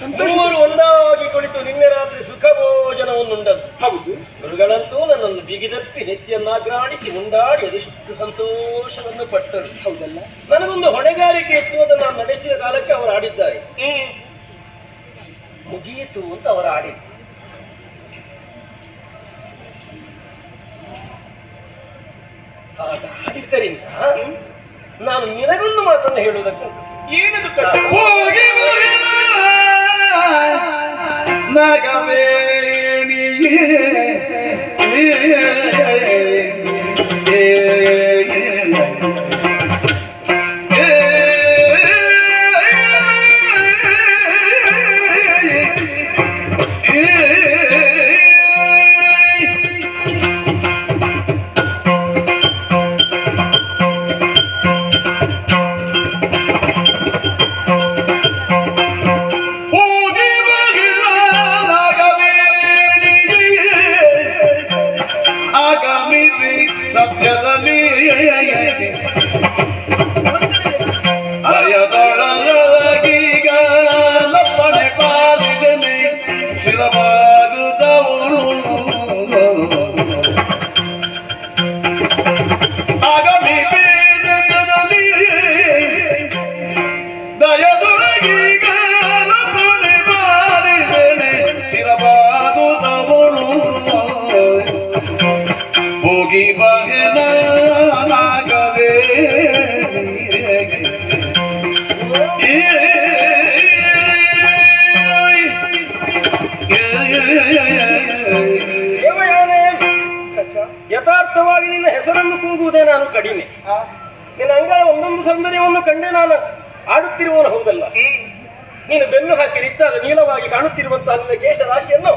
ಮೂವರು ಒಂದಾಗಿ ಕುಳಿತು ನಿನ್ನೆ ರಾತ್ರಿ ಸುಖ ಭೋಜನವನ್ನುಂಡದು ಹೌದು. ಗುರುಗಳಂತೂ ನನ್ನನ್ನು ಬಿಗಿದಪ್ಪಿ ನೆತ್ತಿಯನ್ನಾಗ್ರಾಣಿಸಿ ಮುಂದಾಡಿ ಅದೆಷ್ಟು ಸಂತೋಷವನ್ನು ಪಟ್ಟರು. ಹೌದಲ್ಲ? ನನಗೊಂದು ಹೊಣೆಗಾರಿಕೆ ಎತ್ತುವುದನ್ನು ನಾನು ನಡೆಸಿದ ಕಾಲಕ್ಕೆ ಅವರು ಆಡಿದ್ದಾರೆ. ಮುಗಿಯಿತು ಅಂತ ಅವರು ಆಡಿದ್ರು. ಆಗ ಆಡಿದ್ದರಿಂದ ನಾನು ನಿನಗೊಂದು ಮಾತನ್ನು ಹೇಳುವುದಕ್ಕೆ ಏನದು ಕಟ್ಟ ಯಥಾರ್ಥವಾಗಿ ನಿನ್ನ ಹೆಸರನ್ನು ಕೂಗುವುದೇ ನಾನು ಕಡಿಮೆ. ನಿನ್ನ ಅಂಗಳ ಒಂದೊಂದು ಸೌಂದರ್ಯವನ್ನು ಕಂಡೇ ನಾನು ಆಡುತ್ತಿರುವವನು ಹೌದಲ್ಲ? ನೀನು ಬೆನ್ನು ಹಾಕಿ ನಿಂತಾಗ ನೀಲವಾಗಿ ಕಾಣುತ್ತಿರುವಂತಹ ನಿನ್ನ ಕೇಶ ರಾಶಿಯನ್ನು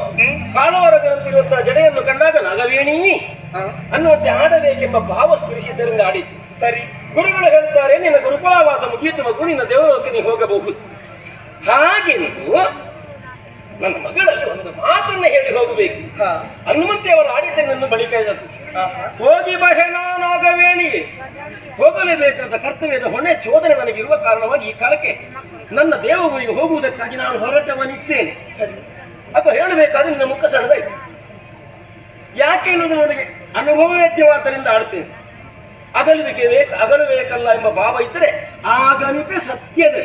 ಕಾಲವರದಂತಿರುವಂತಹ ಜಡೆಯನ್ನು ಕಂಡಾಗ ನಾಗವೇಣಿ? ಅನ್ನುವಂತೆ ಆಡಬೇಕೆಂಬ ಭಾವ ಸ್ಫುರಿಸಿದ್ದರಿಂದ ಆಡಿ ಸರಿ. ಗುರುಗಳು ಹೇಳ್ತಾರೆ ನಿನ್ನ ಗುರುಕುಲವಾಸ ಮುಗಿಯಿತು ಮಗು ನಿನ್ನ ದೇವಲೋಕಕ್ಕೆ ಹೋಗಬಹುದು. ಹಾಗೆ ನೀವು ನನ್ನ ಮಗಳಲ್ಲಿ ಒಂದು ಮಾತನ್ನ ಹೇಳಿ ಹೋಗಬೇಕು. ಹನುಮಂತೆ ಅವರು ಆಡಿದ್ದನ್ನು ಬಳಿಕ ಹೋಗಿ ಬಹನಾನಾಗವೇಣಿಗೆ ಹೋಗಲೇಬೇಕಾದ ಕರ್ತವ್ಯದ ಹೊಣೆ ಚೋದನೆ ನನಗಿರುವ ಕಾರಣವಾಗಿ ಈ ಕಾಲಕ್ಕೆ ನನ್ನ ದೇವಗುರಿಗೆ ಹೋಗುವುದಕ್ಕಾಗಿ ನಾನು ಹೊರಟವನಿದ್ದೇನೆ. ಅಥವಾ ಹೇಳಬೇಕಾದ್ರೆ ನಿನ್ನ ಮುಖ ಸಣ್ಣದಾಯ್ತು. ಯಾಕೆ ಎನ್ನುವುದು ನನಗೆ ಅನುಭವವೇದ್ಯವಾದ್ದರಿಂದ ಆಡ್ತೇನೆ ಅಗಲುವಿಕೆ ಬೇಕು ಅಗಲಬೇಕಲ್ಲ ಎಂಬ ಭಾವ ಇದ್ದರೆ ಆಗಮಿಪೆ ಸತ್ಯದೆ.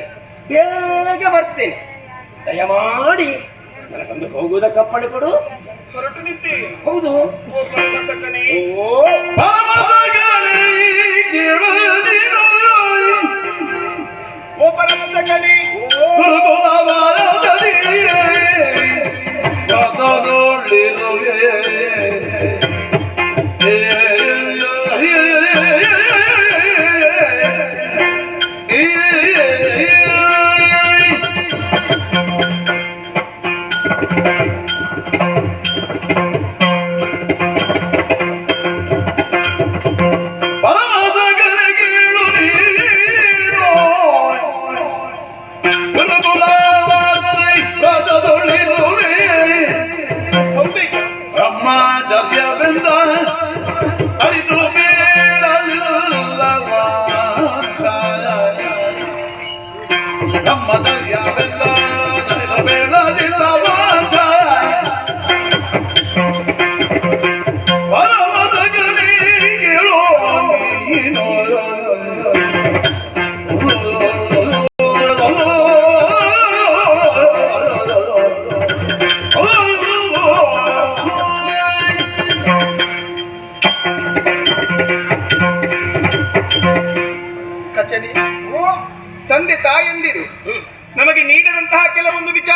ಬೇಗ ಬರ್ತೇನೆ. ದಯಮಾಡಿ ನನಗೊಂದು ಹೋಗುವುದಕ್ಕಪ್ಪಣೆ ಕೊಡು. ಹೊರಟು ನಿಂತೇನೆ ಹೌದು. ಓ ಓ ಓ ಓ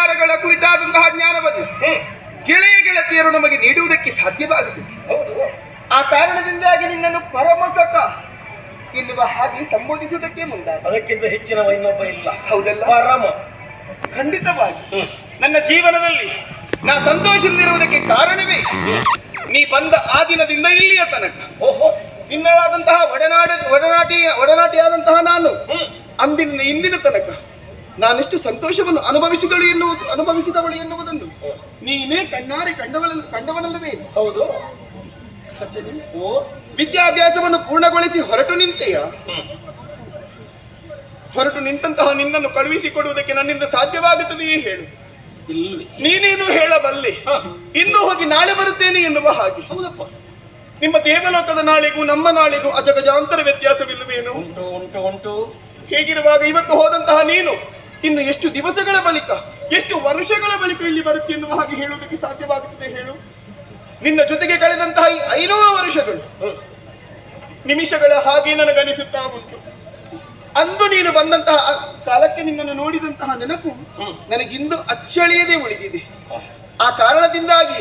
ವಿಚಾರಗಳ ಕುರಿತಾದಂತಹ ಜ್ಞಾನವನ್ನು ಗೆಳೆಯ ಗೆಳತಿಯರು ನಮಗೆ ನೀಡುವುದಕ್ಕೆ ಸಾಧ್ಯವಾಗುತ್ತದೆ ಹೌದು. ಆ ಕಾರಣದಿಂದಾಗಿ ನಿನ್ನನ್ನು ಪರಮಸಕ ಎನ್ನುವ ಹಾಗೆ ಸಂಬೋಧಿಸುವುದಕ್ಕೆ ಮುಂದಾದ. ಅದಕ್ಕಿಂತ ಹೆಚ್ಚಿನ ಇನ್ನೊಬ್ಬ ಇಲ್ಲ. ಹೌದಲ್ಲ? ಪರಮ. ಖಂಡಿತವಾಗಿ. ನನ್ನ ಜೀವನದಲ್ಲಿ ನಾ ಸಂತೋಷದಿಂದಿರುವುದಕ್ಕೆ ಕಾರಣವೇ ನೀ ಬಂದ ಆ ದಿನದಿಂದ ಇಲ್ಲಿಯ ತನಕ. ಓಹೋ. ನಿನ್ನಳಾದಂತಹ ಒಡನಾಡ ಒಡನಾಟಿ ಒಡನಾಟಿಯಾದಂತಹ ನಾನು ಅಂದಿನ ಇಂದಿನ ತನಕ ನಾನೆಷ್ಟು ಸಂತೋಷವನ್ನು ಅನುಭವಿಸಿದಳು ಎನ್ನುವುದು ಅನುಭವಿಸಿದವಳು ಎನ್ನುವುದನ್ನು. ನೀನೇ ಕಣ್ಣಾರೆ ಕಂಡವಳ ಕಂಡವನಲ್ಲವೇ? ಹೌದು? ಓ ವಿದ್ಯಾಭ್ಯಾಸವನ್ನು ಪೂರ್ಣಗೊಳಿಸಿ ಹೊರಟು ನಿಂತೆಯ? ಹೊರಟು ನಿಂತಹ ನಿನ್ನನ್ನು ಕಳುಹಿಸಿಕೊಡುವುದಕ್ಕೆ ನನ್ನಿಂದ ಸಾಧ್ಯವಾಗುತ್ತದೆಯೇ ಹೇಳು? ನೀನೇನು ಹೇಳಬಲ್ಲೆ? ಇಂದು ಹೋಗಿ ನಾಳೆ ಬರುತ್ತೇನೆ ಎನ್ನುವ ಹಾಗೆ. ಹೌದಪ್ಪ. ನಿಮ್ಮ ದೇವಲೋಕದ ನಾಳಿಗೂ ನಮ್ಮ ನಾಳಿಗೂ ಅಜಗಜಾಂತರ ವ್ಯತ್ಯಾಸವಿಲ್ಲವೇನು? ಉಂಟು ಉಂಟು ಉಂಟು. ಹೇಗಿರುವಾಗ ಇವತ್ತು ಹೋದಂತಹ ನೀನು ಇನ್ನು ಎಷ್ಟು ದಿವಸಗಳ ಬಳಿಕ ಎಷ್ಟು ವರ್ಷಗಳ ಬಳಿಕ ಇಲ್ಲಿ ಬರುತ್ತೆ ಎನ್ನುವ ಹಾಗೆ ಹೇಳುವುದಕ್ಕೆ ಸಾಧ್ಯವಾಗುತ್ತದೆ ಹೇಳು ನಿನ್ನ ಜೊತೆಗೆ ಕಳೆದಂತಹ ಈ ಐನೂರು ವರ್ಷಗಳು. ನಿಮಿಷಗಳ ಹಾಗೆ ನನಗನಿಸುತ್ತಾ ಉಂಟು ಅಂದು ನೀನು ಬಂದಂತಹ ಕಾಲಕ್ಕೆ ನಿನ್ನನ್ನು ನೋಡಿದಂತಹ ನೆನಪು. ನನಗಿಂದು ಅಚ್ಚಳಿಯದೆ ಉಳಿದಿದೆ ಆ ಕಾರಣದಿಂದಾಗಿ.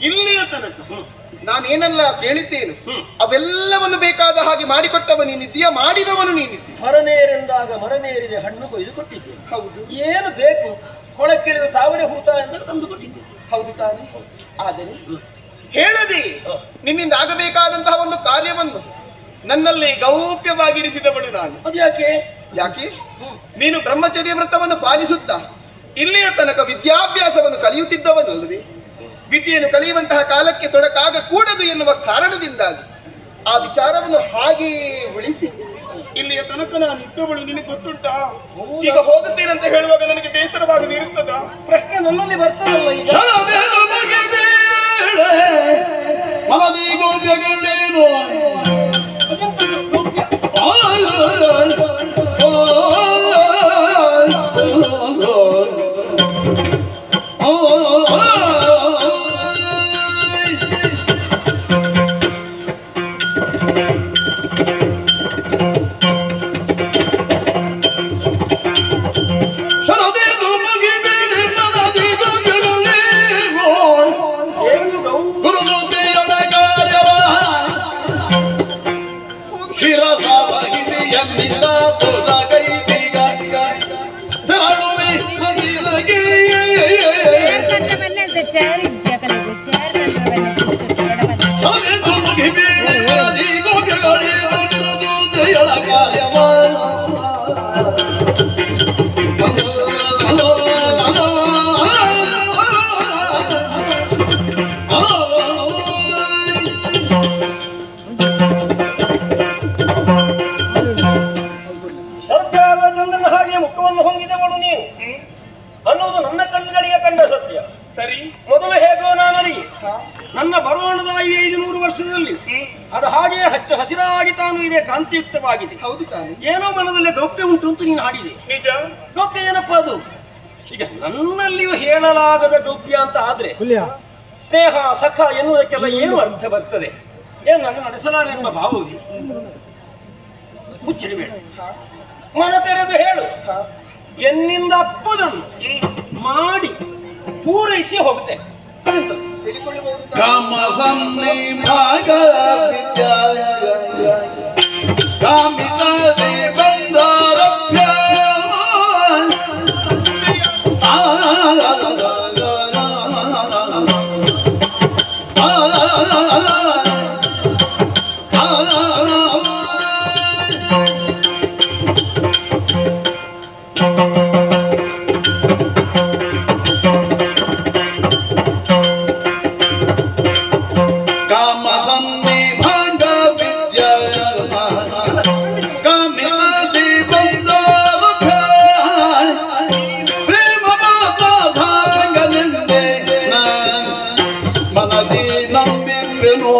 ಇಲ್ಲಿಯ ತನಕ. ನಾನೇನೆಲ್ಲ ಕೇಳಿದ್ದೇನು. ಅವೆಲ್ಲವನ್ನು ಬೇಕಾದ ಹಾಗೆ ಮಾಡಿಕೊಟ್ಟವ ನೀನಿದ್ದೀಯ? ಮಾಡಿದವನು ನೀನಿದ್ದೀಯ? ಮರನೇರೆಂದಾಗ ಮರನೇರಿದೆ ಹಣ್ಣು ಕೊಯ್ದು ಕೊಟ್ಟಿದ್ದೆ ಹೌದು. ಏನು ಬೇಕು? ಕೊಳಕ್ಕಿಳಿದು ತಾವರೆ ಹೂತ ಎಂದು ತಂದು ಕೊಟ್ಟಿದ್ದೆ ಹೌದು ತಾನೆ. ಆದರೆ. ಹೇಳದೆ ನಿನ್ನಿಂದ ಆಗಬೇಕಾದಂತಹ ಒಂದು ಕಾರ್ಯವನ್ನು ನನ್ನಲ್ಲಿ ಗೌಪ್ಯವಾಗಿರಿಸಿದವಳು ನಾನು. ಅದ್ಯಾಕೆ ಯಾಕೆ? ಯಾಕೆ? ನೀನು ಬ್ರಹ್ಮಚರ್ಯ ವ್ರತವನ್ನು ಪಾಲಿಸುತ್ತಾ ಇಲ್ಲಿಯ ತನಕ ವಿದ್ಯಾಭ್ಯಾಸವನ್ನು ಕಲಿಯುತ್ತಿದ್ದವನಲ್ಲದೆ ವಿದ್ಯೆಯನ್ನು ಕಲಿಯುವಂತಹ ಕಾಲಕ್ಕೆ ತೊಡಕಾಗಕೂಡದು ಎನ್ನುವ ಕಾರಣದಿಂದಾಗಿ ಆ ವಿಚಾರವನ್ನು ಹಾಗೆ ಉಳಿಸಿ ಇಲ್ಲಿಯ ತನಕ ನಾನು ಇದ್ದವಳು ನಿನಗೆ ಗೊತ್ತುಂಟಾ? ಈಗ ಹೋಗುತ್ತೇನಂತ ಹೇಳುವಾಗ ನನಗೆ ಬೇಸರವಾಗದೆ ಇರುತ್ತದ ಪ್ರಶ್ನೆ ನನ್ನಲ್ಲಿ ಬರ್ತದಲ್ಲ ಈಗ? ಹೇಳಲಾಗದ ಗೌಪ್ಯ ಅಂತ ಆದ್ರೆ ಸ್ನೇಹ ಸಖ ಎನ್ನುವುದಕ್ಕೆಲ್ಲ ಏನು ಅರ್ಥ ಬರ್ತದೆ ಏನು ನನ್ನ ನಡೆಸಲಾರೆಂಬ ಭಾವವಿ ಮುಚ್ಚಿಡಬೇಡ? ಮನ ತೆರೆದು ಹೇಳು? ಎನ್ನಿಂದ ಅಪ್ಪದನ್ನು ಮಾಡಿ ಪೂರೈಸಿ ಹೋಗುತ್ತೆ ಸರಿತದೆ. ಮನದಿ ನಂಬಿರುವೆನು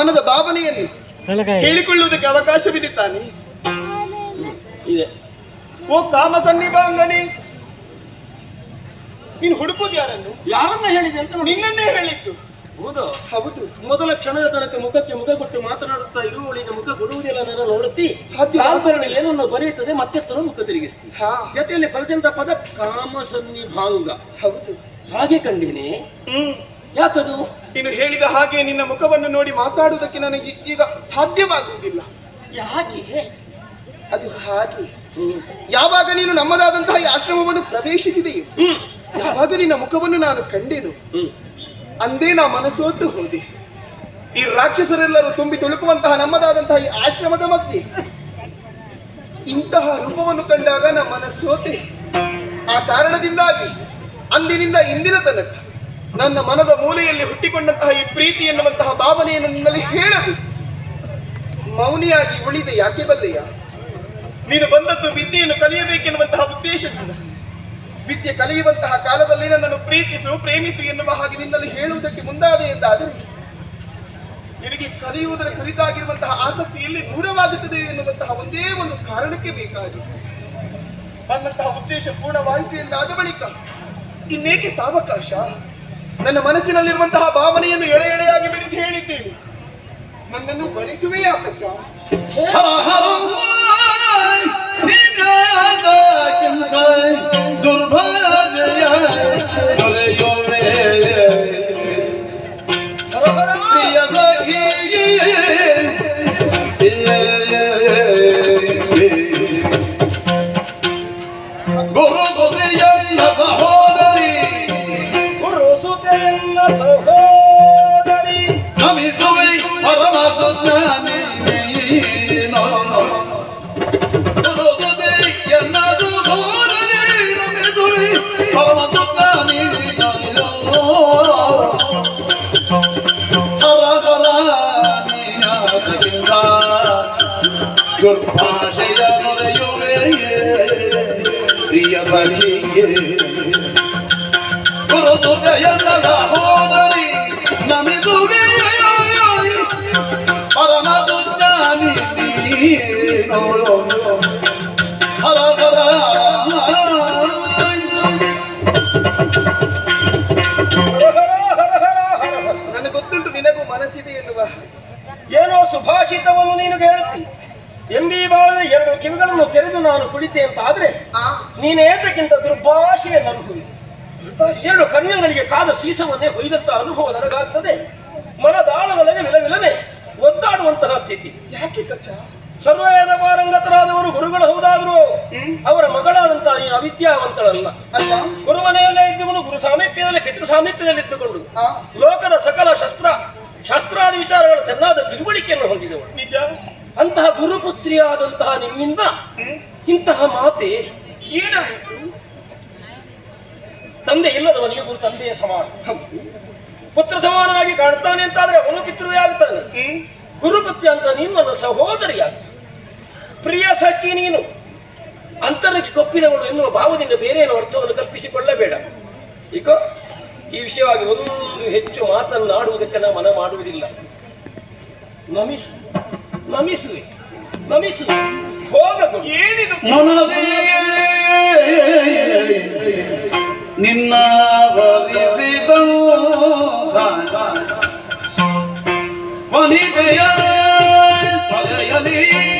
ಮನದ ಭಾವನೆಯನ್ನು ಹೇಳಿಕೊಳ್ಳುವುದಕ್ಕೆ ಅವಕಾಶವಿದೆ ತಾನೆ ಇದೆ. ಓ ಕಾಮ ಸನ್ನಿಭಾಂಗಣಿ ನೀನು ಹುಡುಕುದು ಯಾರನ್ನು? ಯಾರನ್ನ ಹೇಳಿದೆ ಅಂತ ನೋಡಿ. ನಿನ್ನನ್ನೇ ಹೇಳಿತ್ತು ಹೌದು. ಹೌದು. ಮೊದಲ ಕ್ಷಣದ ತನಕ ಮುಖಕ್ಕೆ ಮುಖ ಕೊಟ್ಟು ಮಾತನಾಡುತ್ತಾ ಇರುವವಳಿಗೆ ಮುಖ ಕೊಡುವುದಿಲ್ಲ ನಾನು ನೋಡುತ್ತಿ. ಸಾಧ್ಯ. ಏನನ್ನು ಬರೆಯುತ್ತದೆ ಮತ್ತೆ ತನ್ನ ಮುಖ ತಿರುಗಿಸ್ತಿ. ಜೊತೆಯಲ್ಲಿ ಬರೆದಂತ ಪದ ಕಾಮ ಸನ್ನಿಭಾಂಗ. ಹೌದು. ಹಾಗೆ ಕಂಡಿನಿ ಹ್ಮ್. ಯಾಕದು? ನೀನು ಹೇಳಿದ ಹಾಗೆ ನಿನ್ನ ಮುಖವನ್ನು ನೋಡಿ ಮಾತಾಡುವುದಕ್ಕೆ ನನಗೆ ಈಗ ಸಾಧ್ಯವಾಗುವುದಿಲ್ಲ. ಯಾಕೆ? ಅದು ಹಾಗೆ. ಯಾವಾಗ ನೀನು ನಮ್ಮದಾದಂತಹ ಈ ಆಶ್ರಮವನ್ನು ಪ್ರವೇಶಿಸಿದೆಯೋ ಯಾವಾಗ ನಿನ್ನ ಮುಖವನ್ನು ನಾನು ಕಂಡೆನು ಅಂದೇ ನಾ ಮನಸ್ಸೋತು ಹೋದೆ. ಈ ರಾಕ್ಷಸರೆಲ್ಲರೂ ತುಂಬಿ ತುಳುಕುವಂತಹ ನಮ್ಮದಾದಂತಹ ಈ ಆಶ್ರಮದ ಮಧ್ಯೆ. ಇಂತಹ ರೂಪವನ್ನು ಕಂಡಾಗ ನಮ್ಮ ಮನಸ್ಸೋತೆ. ಆ ಕಾರಣದಿಂದಾಗಿ ಅಂದಿನಿಂದ ಇಂದಿನ ತನಕ ನನ್ನ ಮನದ ಮೂಲೆಯಲ್ಲಿ ಹುಟ್ಟಿಕೊಂಡಂತಹ ಈ ಪ್ರೀತಿ ಎನ್ನುವಂತಹ ಭಾವನೆಯನ್ನು ನಿನ್ನಲ್ಲಿ ಹೇಳದು ಮೌನಿಯಾಗಿ ಉಳಿದೆ, ಯಾಕೆ ಬಲ್ಲೆಯ? ನೀನು ಬಂದದ್ದು ವಿದ್ಯೆಯನ್ನು ಕಲಿಯಬೇಕೆನ್ನುವಂತಹ ಉದ್ದೇಶದಿಂದ. ವಿದ್ಯೆ ಕಲಿಯುವಂತಹ ಕಾಲದಲ್ಲಿ ನನ್ನನ್ನು ಪ್ರೀತಿಸು, ಪ್ರೇಮಿಸು ಎನ್ನುವ ಹಾಗೆ ನಿನ್ನಲ್ಲಿ ಹೇಳುವುದಕ್ಕೆ ಮುಂದಾದೆ ಎಂದಾದರೆ, ನಿನಗೆ ಕಲಿಯುವುದರ ಕುರಿತಾಗಿರುವಂತಹ ಆಸಕ್ತಿ ಎಲ್ಲಿ ದೂರವಾಗುತ್ತದೆ ಎನ್ನುವಂತಹ ಒಂದೇ ಒಂದು ಕಾರಣಕ್ಕೆ ಬೇಕಾಗಿ ನನ್ನಂತಹ ಉದ್ದೇಶ ಪೂರ್ಣವಾಯಿತು ಎಂದಾದ ಬಳಿಕ ಇನ್ನೇಕೆ ಸಾವಕಾಶ? ನನ್ನ ಮನಸ್ಸಿನಲ್ಲಿರುವಂತಹ ಭಾವನೆಯನ್ನು ಎಳೆ ಎಳೆಯಾಗಿ ಬಿಡಿಸಿ ಹೇಳಿದ್ದೇನೆ. ನನ್ನನ್ನು ಭರಿಸುವೆಯಾ ಪಕ್ಷ ದುರ್ಬಲ ಹರ ನಿನ್ನದಕ್ಕಿಂತ ದುರ್ಭಾಗ್ಯ ಪ್ರಿಯ ಗುರುತು ಗುರು ಸುಜಯನ ಹೋದರಿ ನಮಿದುವೆ ಪರಮ ಸುಜ್ಞಾನಿ ನೀನು. ಹರ ಹರ. ನನಗೆ ಗೊತ್ತುಂಟು ನಿನಗೂ ಮನಸ್ಸಿದೆ ಎನ್ನುವ ಏನೋ ಸುಭಾಷಿತವನ್ನು ನೀನು ಹೇಳುತ್ತಿ ಎಂಬಿ ಬಾಳದ ಎರಡು ಕಿವಿಗಳನ್ನು ತೆರೆದು ನಾನು ಕುಳಿತೆ ಅಂತ ಆದ್ರೆ ನೀನೇತಕ್ಕಿಂತ ದುರ್ಭಾಷೆಯ ಅನುಭವಿ ಎರಡು ಕಣ್ಣುಗಳಿಗೆ ಕಾದ ಸೀಸವನ್ನೇ ಹೊಯ್ದಂತ ಅನುಭವ ನನಗಾಗ್ತದೆ. ಮನದಾಳದೊಳಗೆ ವಿಲವಿಲನೆ ಒದ್ದಾಡುವಂತಹ ಸ್ಥಿತಿ. ಯಾಕೆ ಕಚ್ಚ? ಸರ್ವೇದ ಪಾರಂಗತರಾದವರು ಗುರುಗಳು ಹೌದಾದ್ರು. ಅವರ ಮಗಳಾದಂತಹ ಈ ಅವಿದ್ಯಾವಂತಳಲ್ಲ. ಅಲ್ಲ ಗುರುಮನೆಯಲ್ಲೇ ಇದ್ದವನು ಗುರು ಸಾಮೀಪ್ಯದಲ್ಲಿ ಪಿತೃ ಸಾಮೀಪ್ಯದಲ್ಲಿ ಇದ್ದುಕೊಂಡು ಲೋಕದ ಸಕಲ ಶಸ್ತ್ರ ಶಾಸ್ತ್ರಾದಿ ವಿಚಾರಗಳ ತನ್ನಾದ ತಿಳುವಳಿಕೆಯನ್ನು ಹೊಂದಿದವಳು. ನಿಜ? ಅಂತಹ ಗುರುಪುತ್ರಿಯಾದಂತಹ ನಿಮ್ಮಿಂದ ಇಂತಹ ಮಾತೆ ಏನಾಯಿತು ತಂದೆ ಇಲ್ಲದವನಿಗೆ ಗುರು ತಂದೆಯ ಸಮಾನ. ಪುತ್ರ ಸಮಾನನಾಗಿ ಕಾಣ್ತಾನೆ ಅಂತಾದ್ರೆ ಅವನು ಪಿತೃವೇ ಆಗ್ತಾನೆ. ಗುರುಪತಿ ಅಂತ ನೀನು ನನ್ನ ಸಹೋದರಿಯ ಪ್ರಿಯ ಸಖಿ ನೀನು ಅಂತರಕ್ಕೆ ಕೊಪ್ಪಿದವಳು ಎನ್ನುವ ಭಾವದಿಂದ ಬೇರೆ ಏನೋ ಅರ್ಥವನ್ನು ಕಲ್ಪಿಸಿಕೊಳ್ಳಬೇಡ. ಈಗ ಈ ವಿಷಯವಾಗಿ ಒಂದು ಹೆಚ್ಚು ಮಾತನ್ನಾಡುವುದಕ್ಕೆ ನಾ ಮನ ಮಾಡುವುದಿಲ್ಲ. ನಮಿಸು ನಮಿಸುವೆ ನಮಿಸುವೆ. ಹೋಗಬಹುದು ಏನಿದು? ಮನದೇ ನಿನ್ನ ಬಲಿಸಿದ ವನಿತೆಯ ಪದೆಯಲೀಗ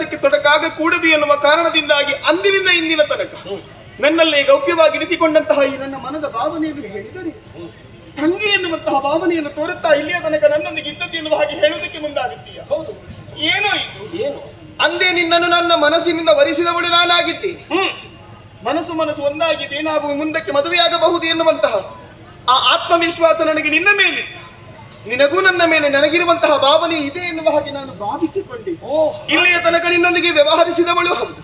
ವಿದ್ಯಾಭ್ಯಾಸಕ್ಕೆ ತೊಡಕಾಗ ಕೂಡದು ಎನ್ನುವ ಕಾರಣದಿಂದಾಗಿ ಅಂದಿನಿಂದ ಇಂದಿನ ತನಕ ನನ್ನಲ್ಲೇ ಗೌಪ್ಯವಾಗಿರಿಸಿಕೊಂಡಂತಹ ಈ ನನ್ನ ಮನದ ಭಾವನೆಯನ್ನು ಹೇಳಿದರೆ ತಂಗಿ ಎನ್ನುವಂತಹ ಭಾವನೆಯನ್ನು ತೋರುತ್ತಾ ಇಲ್ಲಿಯ ತನಕ ನನ್ನೊಂದಿಗೆ ಇದ್ದದ್ದು ಎನ್ನುವ ಹಾಗೆ ಹೇಳುವುದಕ್ಕೆ ಮುಂದಾಗುತ್ತೀಯ? ಹೌದು. ಏನೋ ಇದು. ಏನು. ಅಂದೇ ನಿನ್ನನ್ನು ನನ್ನ ಮನಸ್ಸಿನಿಂದ ವರಿಸಿದವಳು ನಾನಾಗಿದ್ದೇನೆ. ಮನಸ್ಸು ಮನಸ್ಸು ಒಂದಾಗಿದೆ ನಾವು ಮುಂದಕ್ಕೆ ಮದುವೆಯಾಗಬಹುದು ಎನ್ನುವಂತಹ ಆ ಆತ್ಮವಿಶ್ವಾಸ ನನಗೆ ನಿನ್ನ ಮೇಲೆ ನಿನಗೂ ನನ್ನ ಮೇಲೆ ನನಗಿರುವಂತಹ ಭಾವನೆ ಇದೆ ಎನ್ನುವ ಹಾಗೆ ನಾನು ಭಾವಿಸಿಕೊಂಡೆ. ಇಲ್ಲಿಯ ತನಕ ನಿನ್ನೊಂದಿಗೆ ವ್ಯವಹರಿಸಿದವಳು ಹೌದು.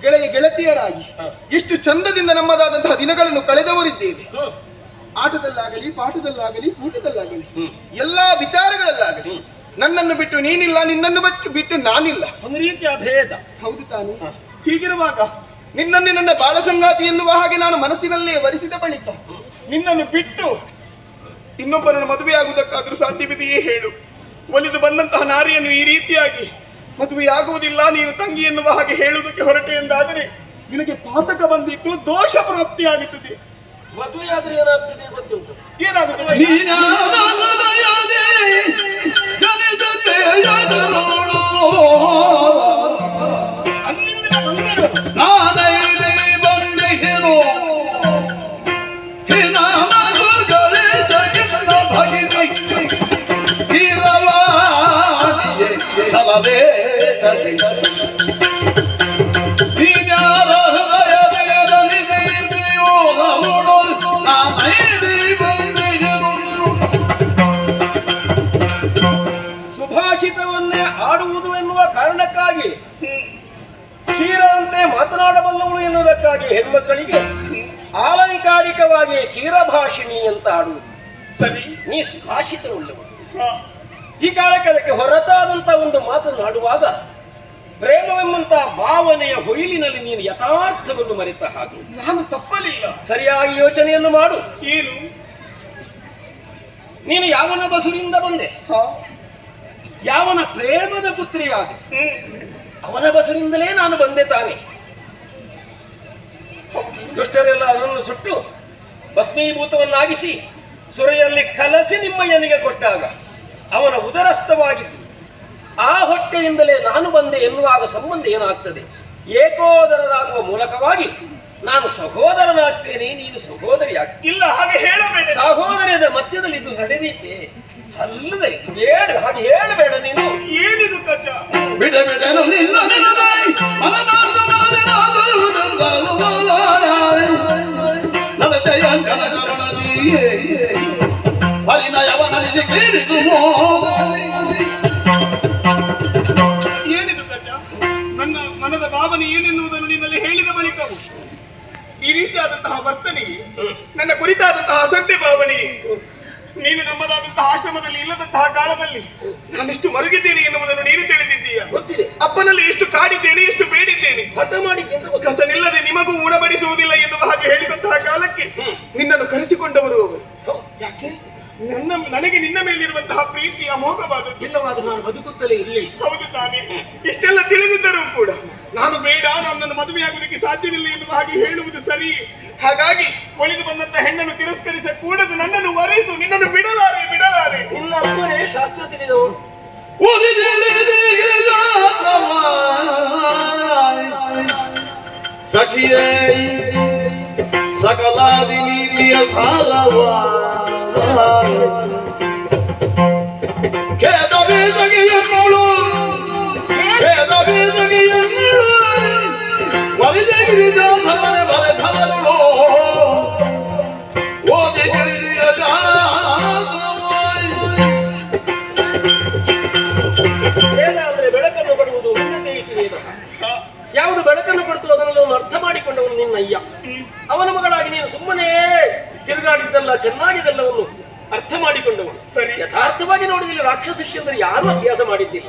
ಗೆಳೆಯ ಗೆಳತಿಯರಾಗಿ. ಎಷ್ಟು ಚಂದದಿಂದ ನಮ್ಮದಾದಂತಹ ದಿನಗಳನ್ನು ಕಳೆದವರಿದ್ದೇವೆ. ಆಟದಲ್ಲಾಗಲಿ ಪಾಠದಲ್ಲಾಗಲಿ ಕೂಟದಲ್ಲಾಗಲಿ ಎಲ್ಲಾ ವಿಚಾರಗಳಲ್ಲಾಗಲಿ ನನ್ನನ್ನು ಬಿಟ್ಟು ನೀನಿಲ್ಲ ನಿನ್ನನ್ನು ಬಿಟ್ಟು ಬಿಟ್ಟು ನಾನಿಲ್ಲ. ಒಂದು ರೀತಿಯ ಭೇದ. ಹೌದು ತಾನು. ಹೀಗಿರುವಾಗ ನಿನ್ನನ್ನೇ ನನ್ನ ಬಾಳ ಸಂಗಾತಿ ಎನ್ನುವ ಹಾಗೆ ನಾನು ಮನಸ್ಸಿನಲ್ಲೇ ವರಿಸಿದ ಬಳಿಕ ನಿನ್ನನ್ನು ಬಿಟ್ಟು ಇನ್ನೊಬ್ಬರನ್ನು ಮದುವೆಯಾಗುವುದಕ್ಕಾದರೂ ಸಾಧ್ಯವಿದೆಯೇ ಹೇಳು. ಒಲಿದು ಬಂದಂತಹ ನಾರಿಯನ್ನು ಈ ರೀತಿಯಾಗಿ ಮದುವೆಯಾಗುವುದಿಲ್ಲ ನೀನು ತಂಗಿ ಎನ್ನುವ ಹಾಗೆ ಹೇಳುವುದಕ್ಕೆ ಹೊರಟೆ ಎಂದಾದರೆ ನಿನಗೆ ಪಾತಕ ಬಂದಿತ್ತು ದೋಷ ಪ್ರಾಪ್ತಿಯಾಗುತ್ತದೆ. ಮದುವೆಯಾದರೆ ಏನಾಗ್ತದೆ ಗೊತ್ತುಂಟು? ಏನಾಗುತ್ತದೆ? ಸುಭಾಷಿತವನ್ನೇ ಆಡುವುದು ಎನ್ನುವ ಕಾರಣಕ್ಕಾಗಿ ಕ್ಷೀರ ಅಂತೆ ಮಾತನಾಡಬಲ್ಲವಳು ಎನ್ನುವುದಕ್ಕಾಗಿ ಹೆಣ್ಮಕ್ಕಳಿಗೆ ಆಲಂಕಾರಿಕವಾಗಿ ಕ್ಷೀರಭಾಷಿಣಿ ಅಂತ ಆಡುವುದು. ಸರಿ. ನೀ ಸುಭಾಷಿತವುಳ್ಳವಳು ಹ. ಈ ಕಾಲಕ್ಕೆ ಅದಕ್ಕೆ ಹೊರತಾದಂತ ಒಂದು ಮಾತನಾಡುವಾಗ ಪ್ರೇಮವೆಂಬಂತ ಪ್ರೇಮವೆಂಬಂತಹ ಭಾವನೆಯ ಹೊಯಿಲಿನಲ್ಲಿ ನೀನು ಯಥಾರ್ಥವನ್ನು ಮರೆತ ಹಾಗೆ. ನಾನು ತಪ್ಪಲಿಲ್ಲ. ಸರಿಯಾಗಿ ಯೋಚನೆಯನ್ನು ಮಾಡು. ಏನು? ನೀನು ಯಾವನ ಬಸುರಿಂದ ಬಂದೆ? ಹ. ಯಾವನ ಪ್ರೇಮದ ಪುತ್ರಿಯಾದ ಅವನ ಬಸರಿಂದಲೇ ನಾನು ಬಂದೆ ತಾನೆ. ದುಷ್ಟರೆಲ್ಲ ಅದನ್ನು ಸುಟ್ಟು ಭಸ್ಮೀಭೂತವನ್ನಾಗಿಸಿ ಸುರೆಯಲ್ಲಿ ಕಲಸಿ ನಿಮ್ಮಯ್ಯನಿಗೆ ಕೊಟ್ಟಾಗ ಅವನ ಉದರಸ್ಥವಾಗಿದ್ದು ಆ ಹೊಟ್ಟೆಯಿಂದಲೇ ನಾನು ಬಂದೆ ಎನ್ನುವಾಗ ಸಂಬಂಧ ಏನಾಗ್ತದೆ? ಏಕೋದರರಾಗುವ ಮೂಲಕವಾಗಿ ನಾನು ಸಹೋದರನಾಗ್ತೇನೆ ನೀನು ಸಹೋದರಿ ಇಲ್ಲ ಹಾಗೆ ಹೇಳಬೇಡ. ಸಹೋದರಿಯದ ಮಧ್ಯದಲ್ಲಿ ಇದು ನಡೆದೀತೆ. ಸಲ್ಲದೆ ಬೇಡ ಹಾಗೆ ಹೇಳಬೇಡ ಏನಿದು ಕಜ ನನ್ನ ಮನದ ಭಾವನೆ ಏನೆನ್ನುವುದನ್ನು ನಿನ್ನಲ್ಲಿ ಹೇಳಿದ ಬಳಿಕವು ಈ ರೀತಿಯಾದಂತಹ ವರ್ತನೆಗೆ ನನ್ನ ಕುರಿತಾದಂತಹ ಅಸಡ್ಡೆ ಭಾವನೆ ನೀನು ನಮ್ಮದಾದಂತಹ ಆಶ್ರಮದಲ್ಲಿ ಇಲ್ಲದಂತಹ ಕಾಲದಲ್ಲಿ ನಾನೆಷ್ಟು ಮರುಗಿದ್ದೇನೆ ಎನ್ನುವುದನ್ನು ನೀನು ತಿಳಿದಿದ್ದೀಯ? ಗೊತ್ತಿದೆ. ಅಪ್ಪನಲ್ಲಿ ಎಷ್ಟು ಕಾಡಿದ್ದೇನೆ ಎಷ್ಟು ಬೇಡಿದ್ದೇನೆ? ಹಠ ಮಾಡಿ. ಕಚನಿಲ್ಲದೆ ನಿಮಗೂ ಉಣಬಡಿಸುವುದಿಲ್ಲ ಎನ್ನುವ ಹಾಗೆ ಹೇಳಿದಂತಹ ಕಾಲಕ್ಕೆ ನಿನ್ನನ್ನು ಕರೆಸಿಕೊಂಡವರು ಅವರು ಹೌದು. ಯಾಕೆ ನನ್ನ ನನಗೆ ನಿನ್ನ ಪ್ರೀತಿಯ ಪ್ರೀತಿ ಅಮೋಘವಾದದ್ದು ಇಲ್ಲವಾದ್ರೂ ನಾನು ಬದುಕುತ್ತಲೇ ಇರಲಿ. ಹೌದು ತಾನೆ. ಇಷ್ಟೆಲ್ಲ ತಿಳಿದಿದ್ದರೂ ಕೂಡ ನಾನು ಬೇಡ ನನ್ನನ್ನು ಮದುವೆಯಾಗುವುದಕ್ಕೆ ಸಾಧ್ಯವಿಲ್ಲ ಎನ್ನುವ ಹಾಗೆ ಹೇಳುವುದು ಸರಿ. ಹಾಗಾಗಿ ಒಲಿದು ಬಂದಂತ ಹೆಣ್ಣನ್ನು ತಿರಸ್ಕರಿಸ ಕೂಡದು ನನ್ನನ್ನು ವರೈಸು ನಿನ್ನನ್ನು ಬಿಡಲಾರೆ ಬಿಡಲಾರೆ. ನಿನ್ನ ಅಮ್ಮನೇ ಶಾಸ್ತ್ರ ತಿಳಿದವರು ಸಖಿಯೇ ಸಕಲಾದಿ ನೀತಿಯ ಸಾರವಾದ ಯಾವುದು ಬೆಳಕನ್ನು ಕೊಡ್ತು ಅವನು ಅರ್ಥ ಮಾಡಿಕೊಂಡವನು ನಿನ್ನ ಅಯ್ಯ ಅವನ ಮಗಳಾಗಿ ನೀನು ಸುಮ್ಮನೆ ತಿರುಗಾಡಿದ್ದಲ್ಲ ಚೆನ್ನಾಗಿದ್ದೆಲ್ಲವನ್ನು ಅರ್ಥ ಮಾಡಿಕೊಂಡವನು ಸರಿ. ಯಥಾರ್ಥವಾಗಿ ನೋಡಿದಲ್ಲಿ ರಾಕ್ಷಸ ಶಿಷ್ಯಂದರು ಯಾರೂ ಅಭ್ಯಾಸ ಮಾಡಿದ್ದಿಲ್ಲ.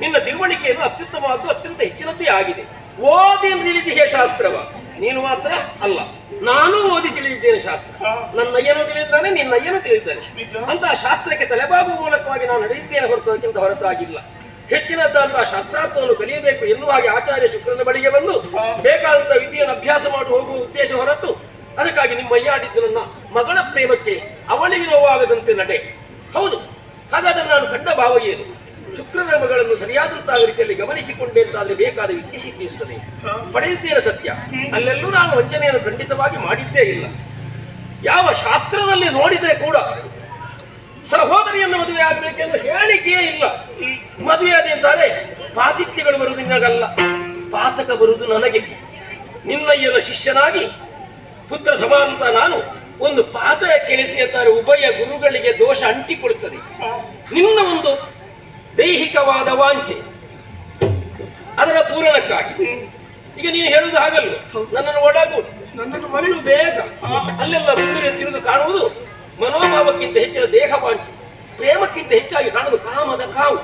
ನಿನ್ನ ತಿಳುವಳಿಕೆಯನ್ನು ಅತ್ಯುತ್ತಮವಾದ್ದು ಅತ್ಯಂತ ಹೆಚ್ಚಿನದ್ದೇ ಆಗಿದೆ. ಓದಿ ತಿಳಿದಿದೆಯೇ ಶಾಸ್ತ್ರವ. ನೀನು ಮಾತ್ರ ಅಲ್ಲ. ನಾನು ಓದಿ ತಿಳಿದಿದ್ದೇನೆ ಶಾಸ್ತ್ರ. ನನ್ನ ಅಯ್ಯನು ತಿಳಿದಿದ್ದಾನೆ ನಿನ್ನ ಅಯ್ಯನು ತಿಳಿದಿದ್ದಾನೆ. ಅಂತ ಶಾಸ್ತ್ರಕ್ಕೆ ತಲೆಬಾಬು ಮೂಲಕವಾಗಿ ನಾನು ನಡೆಯುತ್ತೇನೆ ಹೊರತು ಅದಕ್ಕಿಂತ ಹೊರತಾಗಿಲ್ಲ ಹೆಚ್ಚಿನದ್ದಾದ ಶಾಸ್ತ್ರಾರ್ಥವನ್ನು ಕಲಿಯಬೇಕು ಎನ್ನುವ ಹಾಗೆ ಆಚಾರ್ಯ ಶುಕ್ರನ ಬಳಿಗೆ ಬಂದು ಬೇಕಾದಂತಹ ವಿದ್ಯೆಯನ್ನು ಅಭ್ಯಾಸ ಮಾಡಿ ಹೋಗುವ ಉದ್ದೇಶ ಹೊರತು ಅದಕ್ಕಾಗಿ ನಿಮ್ಮ ಅಯ್ಯಾಡಿದ್ದು ನನ್ನ ಮಗಳ ಪ್ರೇಮಕ್ಕೆ ಅವಳಿಗೆ ನೋವಾಗದಂತೆ ನಡೆ. ಹೌದು ಹಾಗಾದರೆ ನಾನು ಕಂಡ ಭಾವ ಏನು? ಶುಕ್ರನಾಮಗಳನ್ನು ಸರಿಯಾದಂತಹ ರೀತಿಯಲ್ಲಿ ಗಮನಿಸಿಕೊಂಡೆ ಅಂತಾದ್ರೆ ಬೇಕಾದ ವ್ಯಕ್ತಿ ಸಿದ್ಧಿಸುತ್ತದೆ ಪಡೆಯುತ್ತೇನೆ ಸತ್ಯ. ಅಲ್ಲೆಲ್ಲೂ ನಾನು ವಂಚನೆಯನ್ನು ಖಂಡಿತವಾಗಿ ಮಾಡಿದ್ದೇ ಇಲ್ಲ. ಯಾವ ಶಾಸ್ತ್ರದಲ್ಲಿ ನೋಡಿದರೆ ಕೂಡ ಸಹೋದರಿಯನ್ನು ಮದುವೆ ಆಗಬೇಕೆಂದು ಹೇಳಿಕೆಯೇ ಇಲ್ಲ. ಮದುವೆ ಎಂದರೆ ಅಂತಾರೆ ಪಾತಿಥ್ಯಗಳು ಬರುವುದು ನಿನಗಲ್ಲ. ಪಾತಕ ಬರುವುದು ನನಗೆ. ನಿನ್ನಯ್ಯನ ಶಿಷ್ಯನಾಗಿ ಪುತ್ರ ಸಮಾನಂತ ನಾನು ಒಂದು ಪಾತ್ರ ಕೆಳಿಸಿ ಅಂತಾರೆ ಉಭಯ ಗುರುಗಳಿಗೆ ದೋಷ ಅಂಟಿಕೊಳ್ಳುತ್ತದೆ. ನಿನ್ನ ಒಂದು ದೈಹಿಕವಾದ ವಾಂಚೆ ಅದರ ಪೂರಣಕ್ಕಾಗಿ. ಈಗ ನೀನು ಹೇಳುವುದು ಹಾಗಲ್ಲ. ನನ್ನನ್ನು ಒಳಗು ನನ್ನನ್ನು ಮರಳು ಬೇಗ. ಅಲ್ಲೆಲ್ಲ ಮುಂದೆ ತಿರುದು ಕಾಣುವುದು ಮನೋಭಾವಕ್ಕಿಂತ ಹೆಚ್ಚಿನ ದೇಹ ವಾಂಚೆ ಪ್ರೇಮಕ್ಕಿಂತ ಹೆಚ್ಚಾಗಿ ಕಾಣುವುದು ಕಾಮದ ಕಾವು.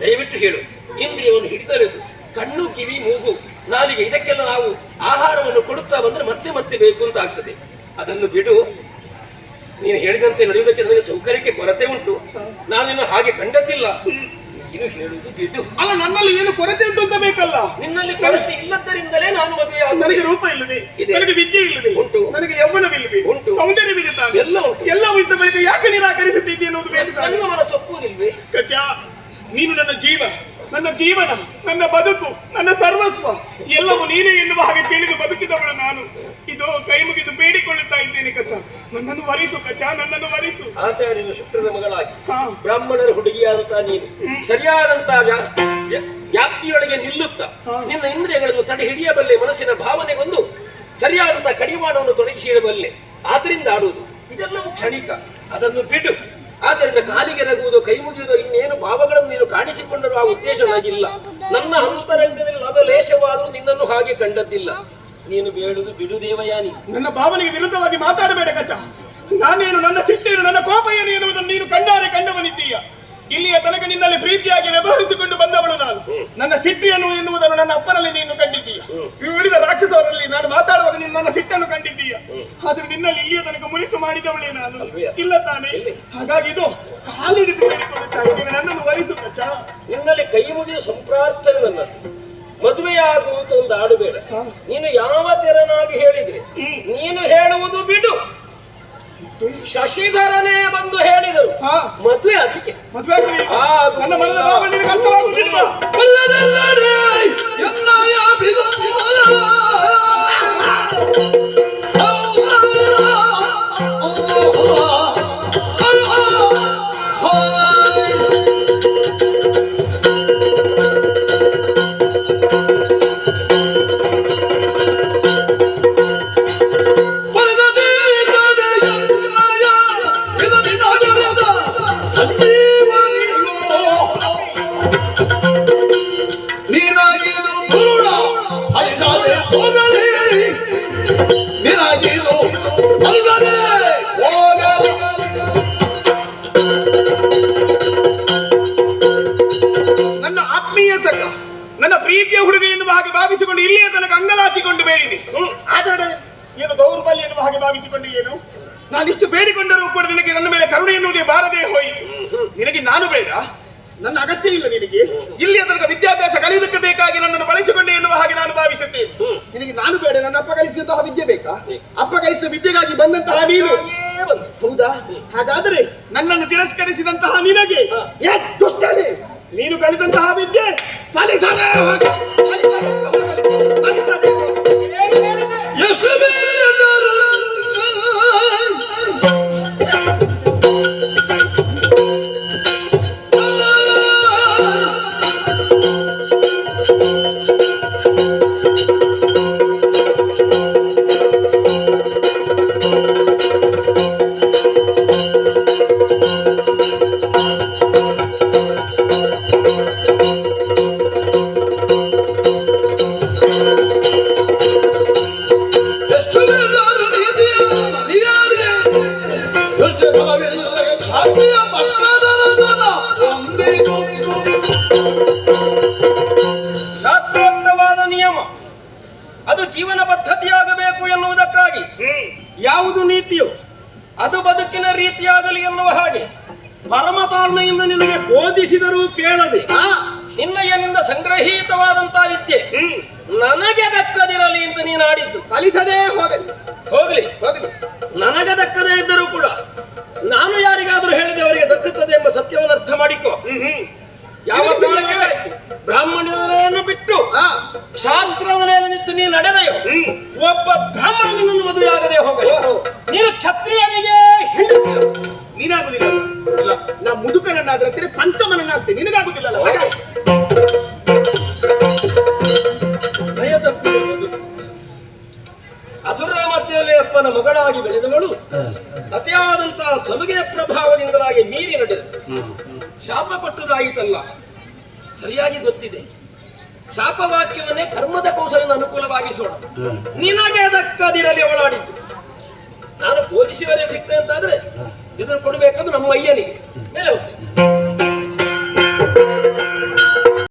ದಯವಿಟ್ಟು ಹೇಳು. ಇಂದ್ರಿಯವನ್ನು ಹಿಡಿದರೆಸು ಕಣ್ಣು ಕಿವಿ ಮೂಗು ನಾಲಿಗೆ ಇದಕ್ಕೆಲ್ಲ ನಾವು ಆಹಾರವನ್ನು ಕೊಡುತ್ತಾ ಬಂದ್ರೆ ಮತ್ತೆ ಮತ್ತೆ ಬೇಕು ಅಂತ ಆಗ್ತದೆ. ಅದನ್ನು ಬಿಡು. ನೀನು ಹೇಳಿದಂತೆ ನಡೆಯುವುದಕ್ಕೆ ನನಗೆ ಸೌಕರ್ಯಕ್ಕೆ ಕೊರತೆ ಉಂಟು. ನಾನು ನಿನ್ನ ಹಾಗೆ ಕಂಡದ್ದಿಲ್ಲ. ನೀನು ಹೇಳುವುದು ಬಿಡು. ಅಲ್ಲ ನನ್ನಲ್ಲಿ ಏನು ಕೊರತೆ ಉಂಟು ಅಂತ ಬೇಕಲ್ಲ? ನಿನ್ನಲ್ಲಿ ಕೊರತೆ ಇಲ್ಲದರಿಂದಲೇ ನಾನು ಮದುವೆ ನನಗೆ ರೂಪ ಇಲ್ಲದೆ. ನನಗೆ ವಿದ್ಯೆ ಇಲ್ಲದೆ ಉಂಟು. ನನಗೆ ಯೌವನವಿಲ್ಲದೆ ಉಂಟು. ಸೌಂದರ್ಯವಿದೆ ಎಲ್ಲ ಉಂಟು. ಎಲ್ಲವೂ ಇದ್ದ ಬಳಿಕ ಯಾಕೆ ನಿರಾಕರಿಸುತ್ತಿದ್ದೆ ಅನ್ನೋದು ಬೇಕು? ನನ್ನ ಮನಸ್ಸೊಪ್ಪುವುದಿಲ್ವೇ ಕಚ ನೀನು ನನ್ನ ಜೀವ. ನನ್ನ ಜೀವನ ನನ್ನ ಬದುಕು ನನ್ನ ಸರ್ವಸ್ವ ಎಲ್ಲವೂ ನೀನೇ ಎನ್ನುವ ಹಾಗೆ ತಿಳಿದು ಬದುಕಿದವಳು ನಾನು. ಇದು ಕೈ ಮುಗಿದು ಬೇಡಿಕೊಳ್ಳುತ್ತಾ ಇದ್ದೇನೆ ಕಚ ನನ್ನನ್ನು ವರಿಸು ಕಚ ನನ್ನನ್ನು ವರಿಸು. ಆಚಾರ್ಯನ ಶುಕ್ರನ ಮಗಳಾಗಿ. ಬ್ರಾಹ್ಮಣರ ಹುಡುಗಿಯಾದಂತ ನೀನು. ಸರಿಯಾದಂತ ವ್ಯಾ- ವ್ಯಾಪ್ತಿಯೊಳಗೆ ನಿಲ್ಲುತ್ತಾ. ನಿನ್ನ ಇಂದ್ರಿಯಗಳನ್ನು ತಡೆ ಹಿಡಿಯಬಲ್ಲೆ ಮನಸ್ಸಿನ ಭಾವನೆಗೊಂದು ಸರಿಯಾದಂತ ಕಡಿವಾಣವನ್ನು ತೊಡಗಿಸಿಡಬಲ್ಲೆ ಆದ್ರಿಂದ ಆಡುವುದು ಇದೆಲ್ಲವೂ ಕ್ಷಣಿಕ. ಅದನ್ನು ಬಿಡು. ಆದ್ದರಿಂದ ಕಾಲಿಗೆ ನಗುವುದು, ಕೈ ಮುಗಿಯುವುದು, ಇನ್ನೇನು ಭಾವಗಳನ್ನು ನೀನು ಕಾಣಿಸಿಕೊಂಡರೂ ಆ ಉದ್ದೇಶವಾಗಿಲ್ಲ. ನನ್ನ ಅಂತರಂಗದಲ್ಲಿ ಲವಲೇಶವಾದರೂ ನಿನ್ನನ್ನು ಹಾಗೆ ಕಂಡದ್ದಿಲ್ಲ. ನೀನು ಬೇಡುದು ಬಿಡು ದೇವಯಾನಿ. ನನ್ನ ಭಾವನೆಗೆ ವಿರುದ್ಧವಾಗಿ ಮಾತಾಡಬೇಡ ಕಚ್ಚ. ನಾನೇನು ನನ್ನ ಸಿಟ್ಟೇನು, ನನ್ನ ಕೋಪ ಏನು ಎನ್ನುವುದನ್ನು ನೀನು ಕಂಡಾರೆ ಕಂಡವನಿದ್ದೀಯ. ಇಲ್ಲಿಯ ತನಕ ನಿನ್ನಲ್ಲಿ ಪ್ರೀತಿಯಾಗಿ ವ್ಯವಹರಿಸಿಕೊಂಡು ಬಂದವಳು ನಾನು. ನನ್ನ ಸಿಟ್ಟಿಯನ್ನು ಎನ್ನುವುದನ್ನು ನನ್ನ ಅಪ್ಪನಲ್ಲಿ ನೀನು ಕಂಡಿದ್ದೀಯ. ಉಳಿದ ರಾಕ್ಷಸರಲ್ಲಿ ನಾನು ಮಾತಾಡುವಾಗ ನೀನು ನನ್ನ ಸಿಟ್ಟನ್ನು ಕಂಡಿದ್ದೀಯ. ಆದ್ರೆ ನಿನ್ನಲ್ಲಿ ಇಲ್ಲಿಯ ತನಕ ಮುನಿಸು ಮಾಡಿದವಳೇ ನಾನು. ಇಲ್ಲ ತಾನೇ? ಹಾಗಾಗಿ ಇದು ಕಾಲಿಡಿದು ಇದ್ದೇನೆ ನನ್ನನ್ನು ವರಿಸು ಕಚ್ಚ ನಿನ್ನಲ್ಲಿ ಕೈ ಮುಗಿಯ ಸಂಪ್ರಾರ್ಥನೆ ನನ್ನ. ಮದುವೆಯಾಗುವುದು ಒಂದು ಆಡುಬೇಡ. ನೀನು ಯಾವ ತೆರನಾಗಿ ಹೇಳಿದ್ರೆ? ನೀನು ಹೇಳುವುದು ಬಿಡು. ಶಶಿಧರನೇ ಬಂದು ಹೇಳಿದರು. ಹಾ. ಮದುವೆ ಅದಕ್ಕೆ ಮದುವೆ ನನ್ನ ಮನದ ಭಾವ ನಿನಗೆ ಅರ್ಥವಾಗುವುದಿಲ್ವಾ? ಅಲ್ಲದಲ್ಲದೆ ಎಲ್ಲಯ ಏನು ದೌರ್ಬಲ್ಯ ಎನ್ನುವ ಹಾಗೆ ಭಾವಿಸಿಕೊಂಡು ಏನು? ನಾನಿಷ್ಟು ಬೇಡಿಕೊಂಡರೂ ಕೂಡ ನಿನಗೆ ನನ್ನ ಮೇಲೆ ಕರುಣೆ ಎನ್ನುವುದೇ ಬಾರದೇ ಹೋಯಿತು ನಿನಗೆ ನಾನು ಬೇಡ. ನನ್ನ ಅಗತ್ಯ ಇಲ್ಲ ನಿನಗೆ. ಇಲ್ಲಿ ತನಕ ವಿದ್ಯಾಭ್ಯಾಸ ಕಲಿಯುವುದಕ್ಕೆ ಬೇಕಾಗಿ ನನ್ನನ್ನು ಬಳಸಿಕೊಂಡೆ ಎನ್ನುವ ಹಾಗೆ ನಾನು ಭಾವಿಸುತ್ತೇನೆ. ನಿನಗೆ ನಾನು ಬೇಡ, ನನ್ನ ಅಪ್ಪ ಕಲಿಸಿದಂತಹ ವಿದ್ಯೆ ಬೇಕಾ? ಅಪ್ಪ ಕಲಿಸಿದ ವಿದ್ಯೆಗಾಗಿ ಬಂದಂತಹ ನೀನು? ಹೌದಾ? ಹಾಗಾದರೆ ನನ್ನನ್ನು ತಿರಸ್ಕರಿಸಿದಂತಹ ನಿನಗೆ? ದುಷ್ಟನೇ! ನೀನು ಕಲಿತಂತಹ ವಿದ್ಯೆ? ಫಲಿಸದೆ ಹೋಗಿ. ಫಲಿಸದೆ ಅರ್ಥ ಮಾಡಿಕೊ. ಯಾವ ಸಿಗುವಾಗ ಬಿಟ್ಟು ಕ್ಷಾತ್ರ ನಿಂತು ನೀ ನಡೆದೆಯೋ? ಒಬ್ಬ ಬ್ರಾಹ್ಮಣನನ್ನು ಮದುವೆಯಾಗದೆ ಆಗದೆ ಹೋಗಲಿ. ನೀನು ಕ್ಷತ್ರಿಯನಿಗೆ ಹೆಂಡತಿ. ನೀನಾಗುದಿಲ್ಲ. ನಾ ಮುದುಕನನ್ನಾದ್ರೆ ಪಂಚಮನನ್ನಾಗ್ತೀನಿ. ಭಯ ಅಸುರ ಮಧ್ಯದಲ್ಲಿ ಅಪ್ಪನ ಮಗಳಾಗಿ ಬೆಳೆದವಳು. ಅತಿಯಾದಂತಹ ಸಲುಗೆಯ ಪ್ರಭಾವದಿಂದಲಾಗಿ ಮೀರಿ ನಡೆದು ಶಾಪ ಕೊಟ್ಟುದಾಯಿತಲ್ಲ. ಸರಿಯಾಗಿ ಗೊತ್ತಿದೆ. ಶಾಪವಾಕ್ಯವನ್ನೇ ಕರ್ಮದ ಕೌಶಲನ ಅನುಕೂಲವಾಗಿಸೋಣ ನಿನಗೆ ದಕ್ಕದಿರಲಿ ಅವಳಾಡಿದ್ದು. ನಾನು ಪೊಲೀಸಿಯವರೇ ಸಿಗ್ತೇನೆ ಅಂತಾದ್ರೆ ಇದನ್ನು ಕೊಡಬೇಕಂದ್ರೆ ನಮ್ಮ ಅಯ್ಯನಿಗೆ. ಮೇಲೆ ಹೋಗ್ತೇನೆ.